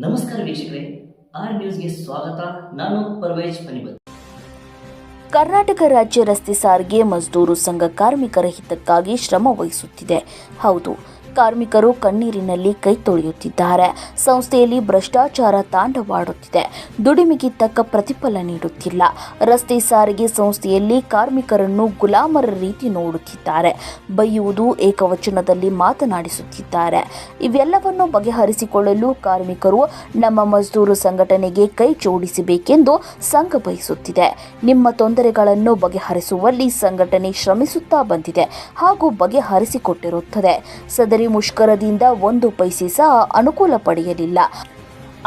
ನಮಸ್ಕಾರ ವೀಕ್ಷಕರೇ. ಆರ್ ನ್ಯೂಸ್ಗೆ ಸ್ವಾಗತ. ನಾನು ಪರ್ವೇಜ್ ಪನಿಬತ್. ಕರ್ನಾಟಕ ರಾಜ್ಯ ರಸ್ತೆ ಸಾರಿಗೆ ಮಜ್ದೂರು ಸಂಘ ಕಾರ್ಮಿಕರ ಹಿತಕ್ಕಾಗಿ ಶ್ರಮ ವಹಿಸುತ್ತಿದೆ. ಹೌದು ಕಾರ್ಮಿಕರು ಕಣ್ಣೀರಿನಲ್ಲಿ ಕೈ ತೊಳೆಯುತ್ತಿದ್ದಾರೆ. ಸಂಸ್ಥೆಯಲ್ಲಿ ಭ್ರಷ್ಟಾಚಾರ ತಾಂಡವಾಡುತ್ತಿದೆ. ದುಡಿಮೆಗೆ ತಕ್ಕ ಪ್ರತಿಫಲ ನೀಡುತ್ತಿಲ್ಲ. ರಸ್ತೆ ಸಾರಿಗೆ ಸಂಸ್ಥೆಯಲ್ಲಿ ಕಾರ್ಮಿಕರನ್ನು ಗುಲಾಮರ ರೀತಿ ನೋಡುತ್ತಿದ್ದಾರೆ. ಬೈಯುವುದು ಏಕವಚನದಲ್ಲಿ ಮಾತನಾಡಿಸುತ್ತಿದ್ದಾರೆ. ಇವೆಲ್ಲವನ್ನು ಬಗೆಹರಿಸಿಕೊಳ್ಳಲು ಕಾರ್ಮಿಕರು ನಮ್ಮ ಮಜ್ದೂರು ಸಂಘಟನೆಗೆ ಕೈ ಜೋಡಿಸಬೇಕೆಂದು ಸಂಘ ಬಯಸುತ್ತಿದೆ. ನಿಮ್ಮ ತೊಂದರೆಗಳನ್ನು ಬಗೆಹರಿಸುವಲ್ಲಿ ಸಂಘಟನೆ ಶ್ರಮಿಸುತ್ತಾ ಬಂದಿದೆ ಹಾಗೂ ಬಗೆಹರಿಸಿಕೊಟ್ಟಿರುತ್ತದೆ. ಸದರಿ ಮುಷ್ಕರದಿಂದ ಒಂದು ಪೈಸೆ ಸಹ ಅನುಕೂಲ ಪಡೆಯಲಿಲ್ಲ.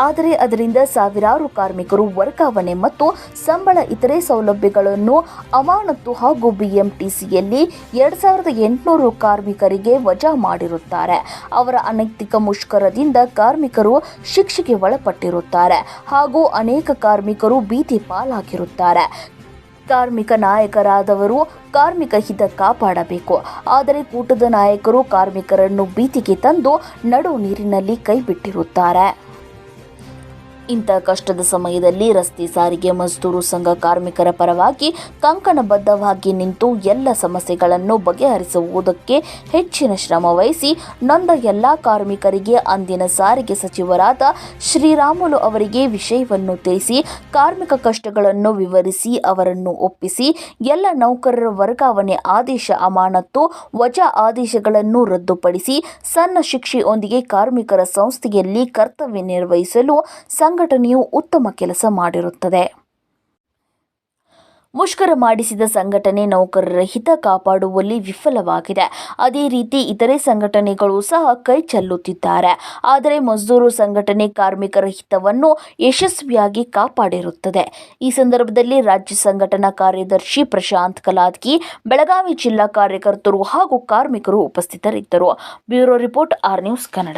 ಆದರೆ ಅದರಿಂದ ಸಾವಿರಾರು ಕಾರ್ಮಿಕರು ವರ್ಗಾವಣೆ ಮತ್ತು ಸಂಬಳ ಇತರೆ ಸೌಲಭ್ಯಗಳನ್ನು ಅಮಾನತ್ತು ಹಾಗೂ ಬಿಎಂಟಿಸಿಯಲ್ಲಿ ಎರಡು ಸಾವಿರದ ಎಂಟುನೂರು ಕಾರ್ಮಿಕರಿಗೆ ವಜಾ ಮಾಡಿರುತ್ತಾರೆ. ಅವರ ಅನೈತಿಕ ಮುಷ್ಕರದಿಂದ ಕಾರ್ಮಿಕರು ಶಿಕ್ಷೆಗೆ ಒಳಪಟ್ಟಿರುತ್ತಾರೆ ಹಾಗೂ ಅನೇಕ ಕಾರ್ಮಿಕರು ಭೀತಿ ಪಾಲಾಗಿರುತ್ತಾರೆ. ಕಾರ್ಮಿಕ ನಾಯಕರಾದವರು ಕಾರ್ಮಿಕ ಹಿತ ಕಾಪಾಡಬೇಕು ಆದರೆ ಕೂಟದ ನಾಯಕರು ಕಾರ್ಮಿಕರನ್ನು ಬೀದಿಗೆ ತಂದು ನಡು ನೀರಿನಲ್ಲಿ ಕೈಬಿಟ್ಟಿರುತ್ತಾರೆ. ಇಂಥ ಕಷ್ಟದ ಸಮಯದಲ್ಲಿ ರಸ್ತೆ ಸಾರಿಗೆ ಮಜ್ದೂರು ಸಂಘ ಕಾರ್ಮಿಕರ ಪರವಾಗಿ ಕಂಕಣಬದ್ಧವಾಗಿ ನಿಂತು ಎಲ್ಲ ಸಮಸ್ಯೆಗಳನ್ನು ಬಗೆಹರಿಸುವುದಕ್ಕೆ ಹೆಚ್ಚಿನ ಶ್ರಮ ವಹಿಸಿ ನೊಂದ ಎಲ್ಲ ಕಾರ್ಮಿಕರಿಗೆ ಅಂದಿನ ಸಾರಿಗೆ ಸಚಿವರಾದ ಶ್ರೀರಾಮುಲು ಅವರಿಗೆ ವಿಷಯವನ್ನು ತಿಳಿಸಿ, ಕಾರ್ಮಿಕ ಕಷ್ಟಗಳನ್ನು ವಿವರಿಸಿ, ಅವರನ್ನು ಒಪ್ಪಿಸಿ, ಎಲ್ಲ ನೌಕರರ ವರ್ಗಾವಣೆ ಆದೇಶ ಅಮಾನತ್ತು, ವಜಾ ಆದೇಶಗಳನ್ನು ರದ್ದುಪಡಿಸಿ, ಸಣ್ಣ ಶಿಕ್ಷೆಯೊಂದಿಗೆ ಕಾರ್ಮಿಕರ ಸಂಸ್ಥೆಯಲ್ಲಿ ಕರ್ತವ್ಯ ನಿರ್ವಹಿಸಲು ಸಂಘಟನೆಯು ಉತ್ತಮ ಕೆಲಸ ಮಾಡಿರುತ್ತದೆ. ಮುಷ್ಕರ ಮಾಡಿಸಿದ ಸಂಘಟನೆ ನೌಕರರ ಹಿತ ಕಾಪಾಡುವಲ್ಲಿ ವಿಫಲವಾಗಿದೆ. ಅದೇ ರೀತಿ ಇತರೆ ಸಂಘಟನೆಗಳು ಸಹ ಕೈ ಚೆಲ್ಲುತ್ತಿದ್ದಾರೆ. ಆದರೆ ಮಜ್ದೂರು ಸಂಘಟನೆ ಕಾರ್ಮಿಕರ ಹಿತವನ್ನು ಯಶಸ್ವಿಯಾಗಿ ಕಾಪಾಡಿರುತ್ತದೆ. ಈ ಸಂದರ್ಭದಲ್ಲಿ ರಾಜ್ಯ ಸಂಘಟನಾ ಕಾರ್ಯದರ್ಶಿ ಪ್ರಶಾಂತ್ ಕಲಾದ್ಕಿ ಬೆಳಗಾವಿ ಜಿಲ್ಲಾ ಕಾರ್ಯಕರ್ತರು ಹಾಗೂ ಕಾರ್ಮಿಕರು ಉಪಸ್ಥಿತರಿದ್ದರು. Bureau report R news Kannada.